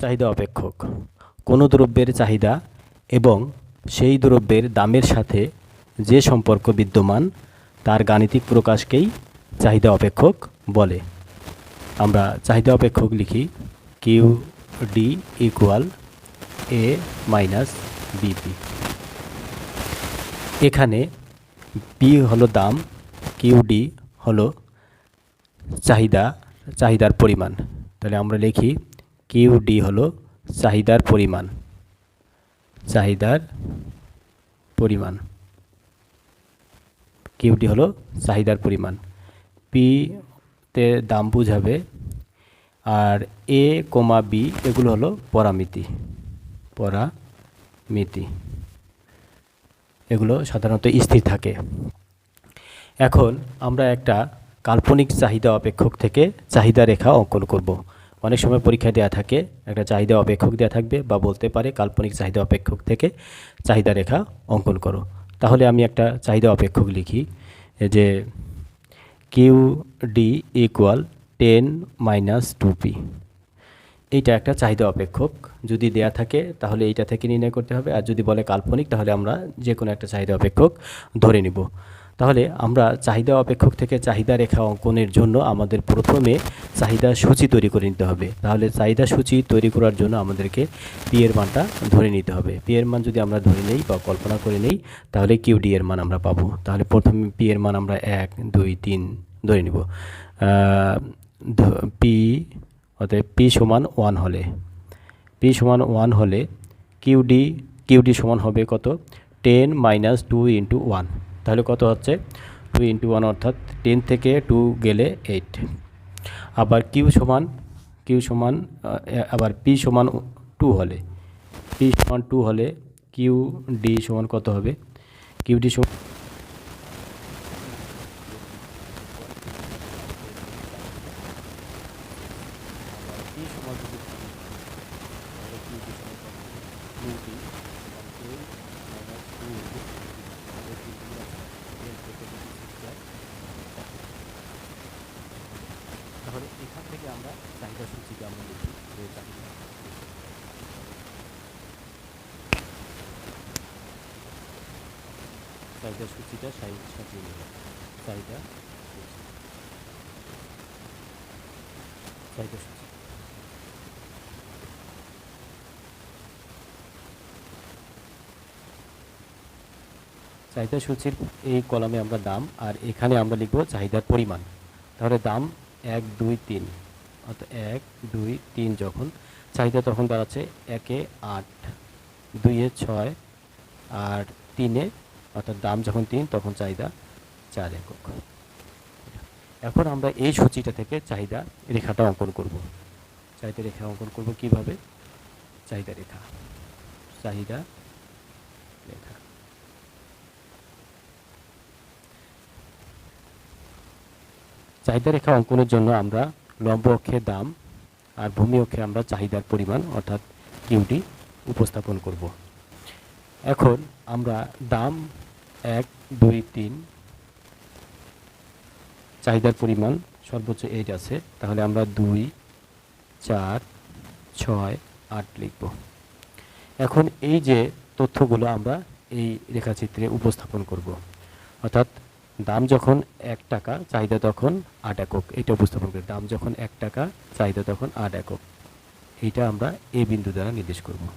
চাহিদা অপেক্ষক। কোনো দ্রব্যের চাহিদা এবং সেই দ্রব্যের দামের সাথে যে সম্পর্ক বিদ্যমান, তার গাণিতিক প্রকাশকেই চাহিদা অপেক্ষক বলে। আমরা চাহিদা অপেক্ষক লিখি Q D equal A minus BP এখানে পি হলো দাম কিউ ডি হলো চাহিদা, চাহিদার পরিমাণ। তাহলে আমরা লিখি কিউ ডি হলো চাহিদার পরিমাণ। চাহিদার পরিমাণ। কিউডি হলো চাহিদার পরিমাণ। পি তে দাম বুঝাবে আর এ কোমা বি এগুলো হলো পরামিতি। পরামিতি। এগুলো সাধারণত স্থির থাকে। এখন আমরা একটা কাল্পনিক চাহিদা অপেক্ষক থেকে চাহিদা রেখা অঙ্কন করব। অনেক সময় পরীক্ষা দেওয়া থাকে, একটা চাহিদা অপেক্ষক দেওয়া থাকবে বা বলতে পারে কাল্পনিক চাহিদা অপেক্ষক থেকে চাহিদা রেখা অঙ্কন করো। তাহলে আমি একটা চাহিদা অপেক্ষক লিখি যে Q D equal ten minus two P এইটা একটা চাহিদা অপেক্ষক, যদি দেয়া থাকে তাহলে এইটা থেকে নির্ণয় করতে হবে, আর যদি বলে কাল্পনিক তাহলে আমরা যে কোনো একটা চাহিদা অপেক্ষক ধরে নিব। তাহলে আমরা চাহিদা অপেক্ষক থেকে চাহিদা রেখা অঙ্কনের জন্য আমাদের প্রথমে চাহিদা সূচি তৈরি করে নিতে হবে। তাহলে চাহিদা সূচি তৈরি করার জন্য আমাদেরকে পি এর মানটা ধরে নিতে হবে। পি এর মান যদি আমরা ধরে নেই বা কল্পনা করে নেই, তাহলে কিউ ডি এর মান আমরা পাবো। তাহলে প্রথমে পি এর মান আমরা এক, দুই, তিন ধরে নিব। পি অতএব পি সমান ওয়ান হলে। পি সমান ওয়ান হলে কিউডি কিউডি সমান হবে কত? Ten minus two into one তাহলে কত হচ্ছে? টু ইন্টু ওয়ান অর্থাৎ টেন থেকে টু গেলে এইট আবার কিউ সমান কিউ সমান আবার পি সমান টু হলে। পি সমান টু হলে কিউ ডি সমান কত হবে? কিউ ডি সমান তাহলে এখান থেকে আমরা চাহিদা সূচিকে আমরা লিখি যে চাহিদা চাহিদা সূচিটা সাই- সাজিয়ে নেব। চাহিদা চাহিদা সূচি চাহিদা সূচির এই কলামে আমরা দাম আর এখানে আমরা লিখব চাহিদার পরিমাণ। তাহলে দাম এক, দুই, তিন। অর্থাৎ এক, দুই, তিন যখন চাহিদা তখন দাঁড়াচ্ছে একে আট, দুইয়ে ছয় আর তিনে অর্থাৎ দাম যখন তিন, তখন চাহিদা চার একক। এখন আমরা এই সূচিটা থেকে চাহিদা রেখাটা অঙ্কন করব। চাহিদা রেখা অঙ্কন করব কীভাবে? চাহিদা রেখা। চাহিদা রেখা। চাহিদা রেখা অঙ্কনের জন্য আমরা লম্ব অক্ষে দাম আর ভূমি অক্ষে আমরা চাহিদার পরিমাণ অর্থাৎ কিউডি উপস্থাপন করব। এখন আমরা দাম এক, দুই, তিন। চাহিদার পরিমাণ সর্বোচ্চ এইট আছে। তাহলে আমরা দুই, চার, ছয়, আট লিখব। এখন এই যে তথ্যগুলো আমরা এই রেখাচিত্রে উপস্থাপন করব। অর্থাৎ দাম যখন এক টাকা, চাহিদা তখন আট একক। এটা উপস্থাপন করি দাম যখন এক টাকা, চাহিদা তখন আট একক। এইটা আমরা এ বিন্দু দ্বারা নির্দেশ করব।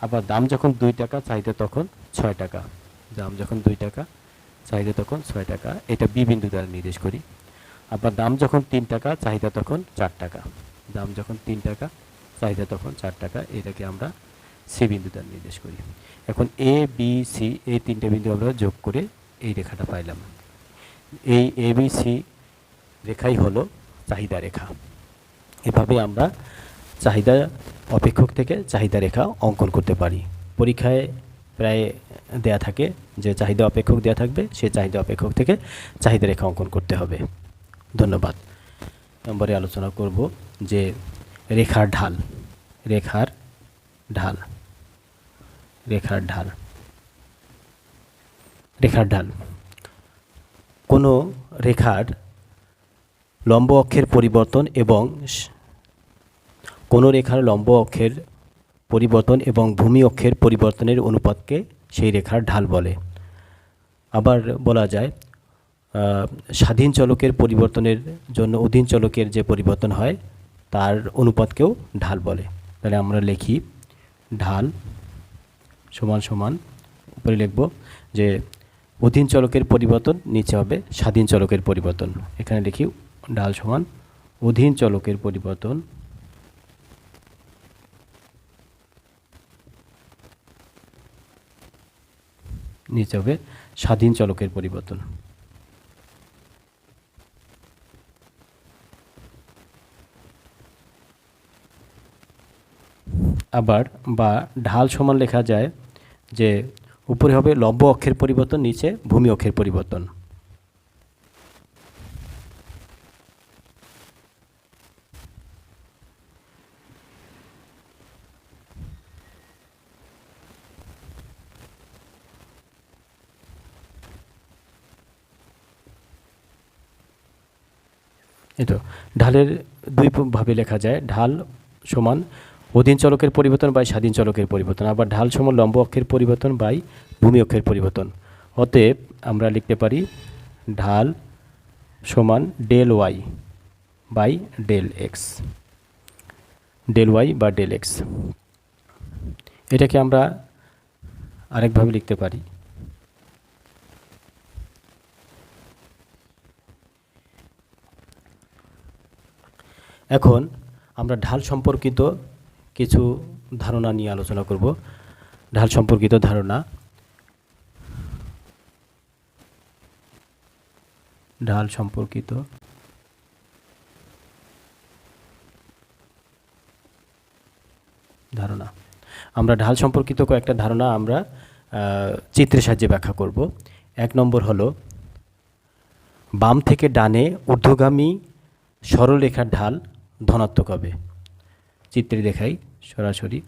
আবার দাম যখন দুই টাকা, চাহিদা তখন ছয় টাকা। দাম যখন দুই টাকা, চাহিদা তখন ছয় টাকা। এটা বি বিন্দু দ্বারা নির্দেশ করি। আবার দাম যখন তিন টাকা, চাহিদা তখন চার টাকা। দাম যখন তিন টাকা, চাহিদা তখন চার টাকা। এটাকে আমরা সি বিন্দু দ্বারা নির্দেশ করি। এখন এ, বি, সি এই তিনটে বিন্দু আমরা যোগ করে এই রেখাটা পাইলাম। এই এ, বি, সি রেখাই হলো চাহিদা রেখা। এভাবে আমরা চাহিদা অপেক্ষক থেকে চাহিদা রেখা অঙ্কন করতে পারি। পরীক্ষায় প্রায় দেয়া থাকে যে চাহিদা অপেক্ষক দেয়া থাকবে, সে চাহিদা অপেক্ষক থেকে চাহিদা রেখা অঙ্কন করতে হবে। ধন্যবাদ। নম্বরে আলোচনা করব যে রেখার ঢাল রেখার ঢাল রেখার ঢাল রেখার ঢাল। কোনো রেখার লম্ব অক্ষের পরিবর্তন এবং কোনো রেখার লম্ব অক্ষের পরিবর্তন এবং ভূমি অক্ষের পরিবর্তনের অনুপাতকে সেই রেখার ঢাল বলে। আবার বলা যায় স্বাধীন চলকের পরিবর্তনের জন্য অধীন চলকের যে পরিবর্তন হয়, তার অনুপাতকেও ঢাল বলে। তাহলে আমরা লিখি ঢাল সমান সমান, উপরে লিখব যে অধীন চলকের পরিবর্তন, নিচে হবে স্বাধীন চলকের পরিবর্তন। এখানে লিখি ঢাল সমান, অধীন চলকের পরিবর্তন নিচে হবে, স্বাধীন চলকের পরিবর্তন। আবার বা ঢাল সমান লেখা যায় যে, উপরে হবে লম্ব অক্ষের পরিবর্তন, নিচে ভূমি অক্ষের পরিবর্তন। এই তো, ঢালের দুই প- ভাবে লেখা যায়, ঢাল সমান অধীন চলকের পরিবর্তন বাই স্বাধীন চলকের পরিবর্তন, আবার ঢাল সমান লম্ব অক্ষের পরিবর্তন বাই ভূমি অক্ষের পরিবর্তন। অতএব আমরা লিখতে পারি ঢাল সমান del Y by del X, del Y বা ডেল এক্স। এটাকে আমরা আরেকভাবে লিখতে পারি। এখন আমরা ঢাল সম্পর্কিত কিছু ধারণা নিয়ে আলোচনা করব। ঢাল সম্পর্কিত ধারণা। ঢাল সম্পর্কিত। ধারণা। আমরা ঢাল সম্পর্কিত কয়েকটা ধারণা আমরা চিত্রের সাহায্যে ব্যাখ্যা করব। এক নম্বর হলো, বাম থেকে ডানে ঊর্ধ্বগামী সরলরেখার ঢাল ধনাত্মক হবে। চিত্রে দেখাই সরাসরি।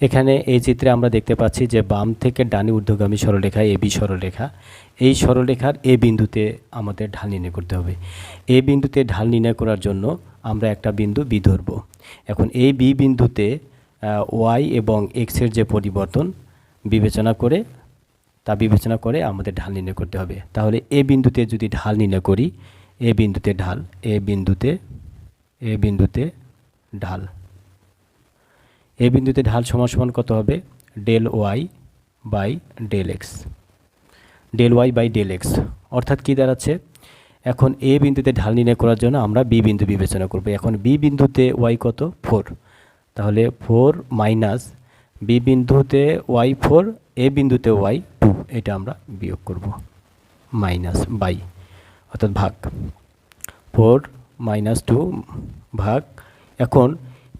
এখানে এই চিত্রে আমরা দেখতে পাচ্ছি যে বাম থেকে ডানে ঊর্ধ্বগামী সরলরেখা, এ বি সরলরেখা। এই সরলরেখার এ বিন্দুতে আমাদের ঢাল নির্ণয় করতে হবে। এ বিন্দুতে ঢাল নির্ণয় করার জন্য আমরা একটা বিন্দু বি ধরব। এখন এই বি বিন্দুতে ওয়াই এবং এক্সের যে পরিবর্তন, বিবেচনা করে, তা বিবেচনা করে আমাদের ঢাল নির্ণয় করতে হবে। তাহলে এ বিন্দুতে যদি ঢাল নির্ণয় করি, এ বিন্দুতে ঢাল, এ বিন্দুতে এ বিন্দুতে ঢাল। এ বিন্দুতে ঢাল সমান সমান কত হবে? Del Y by del X. Del Y by del X. অর্থাৎ কী দাঁড়াচ্ছে? এখন এ বিন্দুতে ঢাল নির্ণয় করার জন্য আমরা বি বিন্দু বিবেচনা করব। এখন বি বিন্দুতে ওয়াই কত? ফোর। তাহলে ফোর মাইনাস বি বিন্দুতে ওয়াই ফোর, এ বিন্দুতে ওয়াই টু। এটা আমরা বিয়োগ করব। Minus by. অর্থাৎ ভাগ। ফোর মাইনাস টু ভাগ। এখন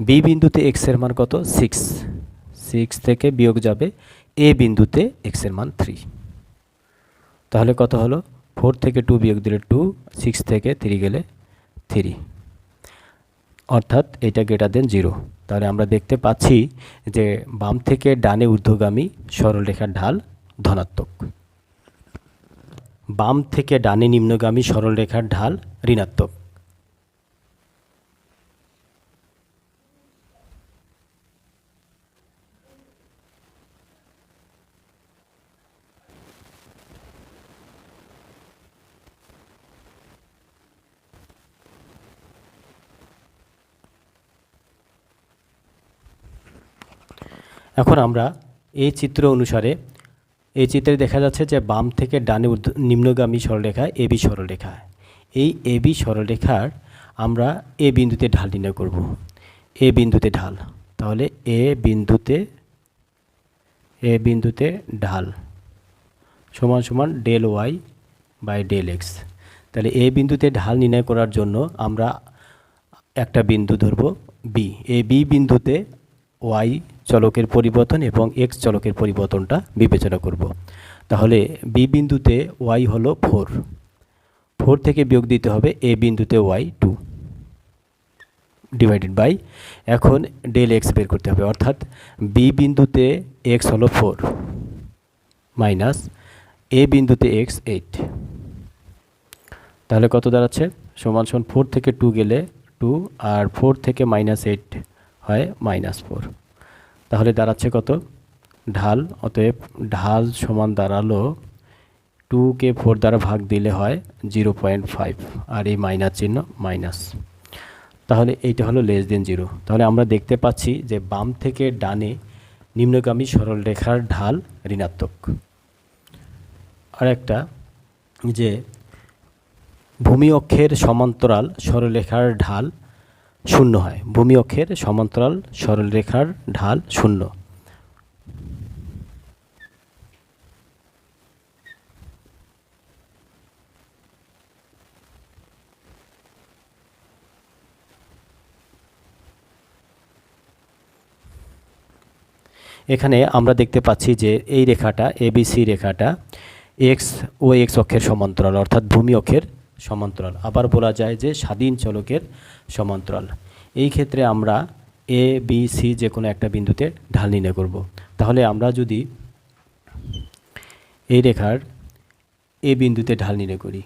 বি বিন্দুতে এক্সের মান কত? সিক্স সিক্স থেকে বিয়োগ যাবে এ বিন্দুতে এক্সের মান থ্রি তাহলে কত হলো? ফোর থেকে টু বিয়োগ দিলে টু সিক্স থেকে থ্রি গেলে থ্রি অর্থাৎ এটা গ্রেটার দেন জিরো তাহলে আমরা দেখতে পাচ্ছি যে বাম থেকে ডানে ঊর্ধ্বগামী সরলরেখার ঢাল ধনাত্মক। বাম থেকে ডানে নিম্নগামী সরলরেখার ঢাল ঋণাত্মক। এখন আমরা এই চিত্র অনুসারে, এই চিত্রে দেখা যাচ্ছে যে বাম থেকে ডানে নিম্নগামী সরলরেখা এবি সরলরেখা। এই এবি সরলরেখার আমরা এ বিন্দুতে ঢাল নির্ণয় করব। এ বিন্দুতে ঢাল। তাহলে এ বিন্দুতে এ বিন্দুতে ঢাল সমান সমান del Y by del X. তাহলে এ বিন্দুতে ঢাল নির্ণয় করার জন্য আমরা একটা বিন্দু ধরব বি। এ বি বিন্দুতে ওয়াই চলকের পরিবর্তন এবং এক্স চলকের পরিবর্তনটা বিবেচনা করব। তাহলে বি বিন্দুতে ওয়াই হলো ফোর ফোর থেকে বিয়োগ দিতে হবে এ বিন্দুতে ওয়াই টু ডিভাইডেড বাই এখন ডেল এক্স বের করতে হবে, অর্থাৎ বি বিন্দুতে এক্স হলো ফোর মাইনাস এ বিন্দুতে এক্স এইট তাহলে কত দাঁড়াচ্ছে? সমান সমান ফোর থেকে টু গেলে টু আর ফোর থেকে মাইনাস এইট হয় মাইনাস ফোর তাহলে দাঁড়াচ্ছে কত? ঢাল, অতএব ঢাল সমান দাঁড়াল টুকে ফোর দ্বারা ভাগ দিলে হয় জিরো পয়েন্ট ফাইভ আর এই মাইনাস চিহ্ন মাইনাস। তাহলে এইটা হলো লেস দেন জিরো। তাহলে আমরা দেখতে পাচ্ছি যে বাম থেকে ডানে নিম্নগামী সরলরেখার ঢাল ঋণাত্মক। আর একটা যে ভূমি অক্ষের সমান্তরাল সরলরেখার ঢাল শূন্য হয়। ভূমি অক্ষের সমান্তরাল সরলরেখার ঢাল শূন্য। এখানে আমরা দেখতে পাচ্ছি যে এই রেখাটা এবিসি রেখাটা এক্স ও এক্স অক্ষের সমান্তরাল, অর্থাৎ ভূমি অক্ষের সমান্তরাল। আবার বলা যায় যে স্বাধীন চলকের সমান্তরাল। এই ক্ষেত্রে আমরা এ বি সি যে কোনো একটা বিন্দুতে ঢাল নির্ণয় করব। তাহলে আমরা যদি এই রেখার এ বিন্দুতে ঢাল নির্ণয় করি,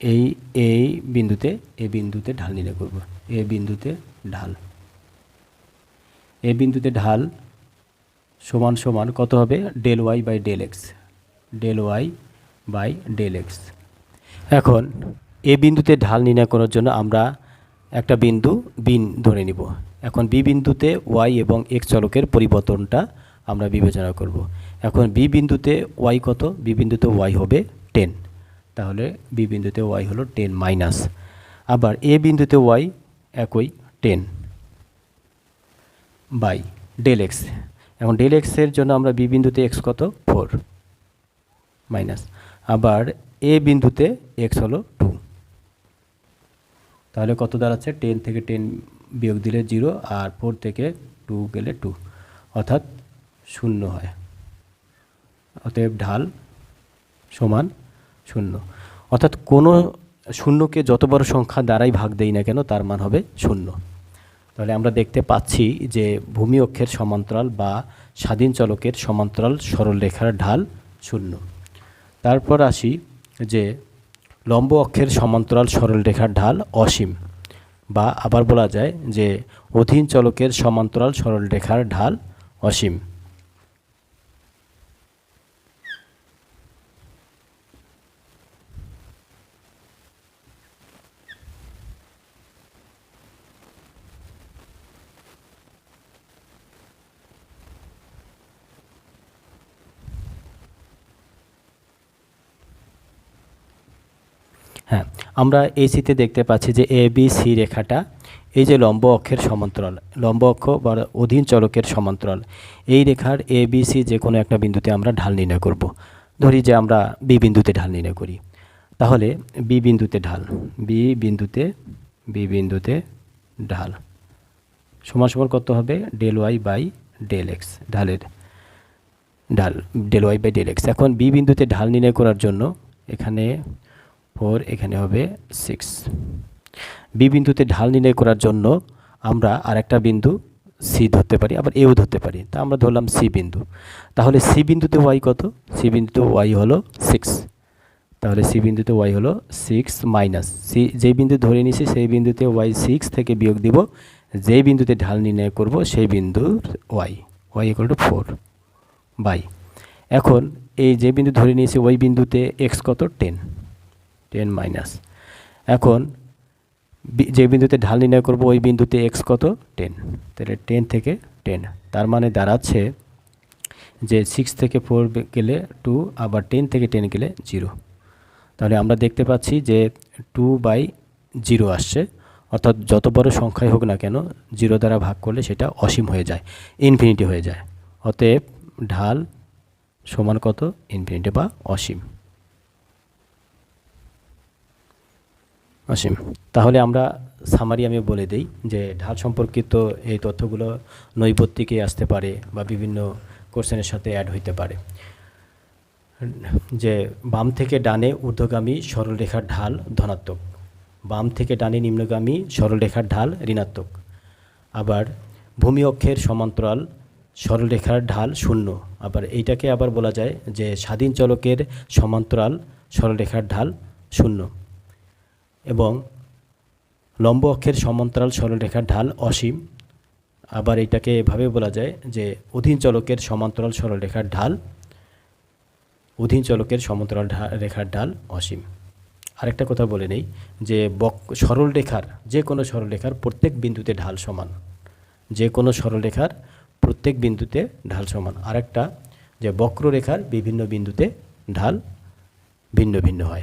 এই এই বিন্দুতে এ বিন্দুতে ঢাল নির্ণয় করব। এ বিন্দুতে ঢাল। এ বিন্দুতে ঢাল সমান সমান কত হবে? Del Y by del X. Del Y by del X. এখন এ বিন্দুতে ঢাল নির্ণয় করার জন্য আমরা একটা বিন্দু বিন ধরে নিব। এখন বি বিন্দুতে ওয়াই এবং এক্স চলকের পরিবর্তনটা আমরা বিবেচনা করব। এখন বি বিন্দুতে ওয়াই কত? বি বিন্দুতে ওয়াই হবে টেন। তাহলে বি বিন্দুতে ওয়াই হলো টেন মাইনাস। আবার এ বিন্দুতে ওয়াই একই টেন বাই ডেল এক্স। এখন ডেল এক্সের জন্য আমরা বি বিন্দুতে এক্স কত? Four minus. আবার এ বিন্দুতে এক্স হলো টু তাহলে কত দাঁড়াচ্ছে? টেন থেকে টেন বিয়োগ দিলে জিরো আর ফোর থেকে টু গেলে টু অর্থাৎ শূন্য হয়। অতএব ঢাল সমান শূন্য। অর্থাৎ কোনো শূন্যকে যত বড় সংখ্যা দ্বারাই ভাগ দেই না কেন, তার মান হবে শূন্য। তাহলে আমরা দেখতে পাচ্ছি যে ভূমি অক্ষের সমান্তরাল বা স্বাধীন চলকের সমান্তরাল সরলরেখার ঢাল শূন্য। তারপর আসি যে লম্ব অক্ষের সমান্তরাল সরলরেখার ঢাল অসীম বা আবার বলা যায় যে অধীন চলকের সমান্তরাল সরলরেখার ঢাল অসীম। হ্যাঁ আমরা এই এসিতে দেখতে পাচ্ছি যে এ বি সি রেখাটা এই যে লম্ব অক্ষের সমান্তরাল, লম্ব অক্ষ বা অধীন চলকের সমান্তরাল। এই রেখার এ বি সি যে কোনো একটা বিন্দুতে আমরা ঢাল নির্ণয় করব। ধরি যে আমরা বি বিন্দুতে ঢাল নির্ণয় করি। তাহলে বি বিন্দুতে ঢাল বি বিন্দুতে বি বিন্দুতে ঢাল। সমান সমান কত হবে? Del Y by del X, ঢালের ঢাল, del Y by del X. এখন বি বিন্দুতে ঢাল নির্ণয় করার জন্য এখানে ফোর এখানে হবে সিক্স বি বিন্দুতে ঢাল নির্ণয় করার জন্য আমরা আরেকটা বিন্দু সি ধরতে পারি, আবার এও ধরতে পারি। তা আমরা ধরলাম সি বিন্দু। তাহলে সি বিন্দুতে ওয়াই কত? সি বিন্দুতে ওয়াই হলো সিক্স তাহলে সি বিন্দুতে ওয়াই হলো সিক্স মাইনাস সি যেই বিন্দু ধরে নিছি, সেই বিন্দুতে ওয়াই সিক্স থেকে বিয়োগ দিব। যেই বিন্দুতে ঢাল নির্ণয় করব, সেই বিন্দুর Y Y equal to four by এখন এই যে বিন্দু ধরে নিয়েছি, ওই বিন্দুতে এক্স কত? Ten ten minus. এখন যে বিন্দুতে ঢাল নির্ণয় করব, ওই বিন্দুতে এক্স কত? টেন। তাহলে টেন থেকে টেন। তার মানে দাঁড়াচ্ছে যে সিক্স থেকে ফোর গেলে টু, আবার টেন থেকে টেন গেলে জিরো। তাহলে আমরা দেখতে পাচ্ছি যে টু বাই জিরো আসছে। অর্থাৎ যত বড় সংখ্যাই হোক না কেন, জিরো দ্বারা ভাগ করলে সেটা অসীম হয়ে যায়, ইনফিনিটি হয়ে যায়। অতএব ঢাল সমান কত? ইনফিনিটি বা অসীম। অসীম তাহলে আমরা সামারি আমি বলে দেই যে ঢাল সম্পর্কিত এই তথ্যগুলো নৈবত্তিকে আসতে পারে বা বিভিন্ন কোশ্চেনের সাথে অ্যাড হইতে পারে। যে বাম থেকে ডানে ঊর্ধ্বগামী সরলরেখার ঢাল ধনাত্মক। বাম থেকে ডানে নিম্নগামী সরলরেখার ঢাল ঋণাত্মক। আবার ভূমি অক্ষের সমান্তরাল সরলরেখার ঢাল শূন্য। আবার এইটাকে আবার বলা যায় যে স্বাধীন চলকের সমান্তরাল সরলরেখার ঢাল শূন্য। এবং লম্ব অক্ষের সমান্তরাল সরলরেখার ঢাল অসীম। আবার এটাকে এভাবে বলা যায় যে অধীন চলকের সমান্তরাল সরলরেখার ঢাল, অধীন চলকের সমান্তরাল রেখার ঢাল অসীম। আরেকটা কথা বলে নেই যে বক সরলরেখার, যে কোনো সরলরেখার প্রত্যেক বিন্দুতে ঢাল সমান। যে কোনো সরলরেখার প্রত্যেক বিন্দুতে ঢাল সমান। আরেকটা যে বক্ররেখার বিভিন্ন বিন্দুতে ঢাল ভিন্ন ভিন্ন হয়।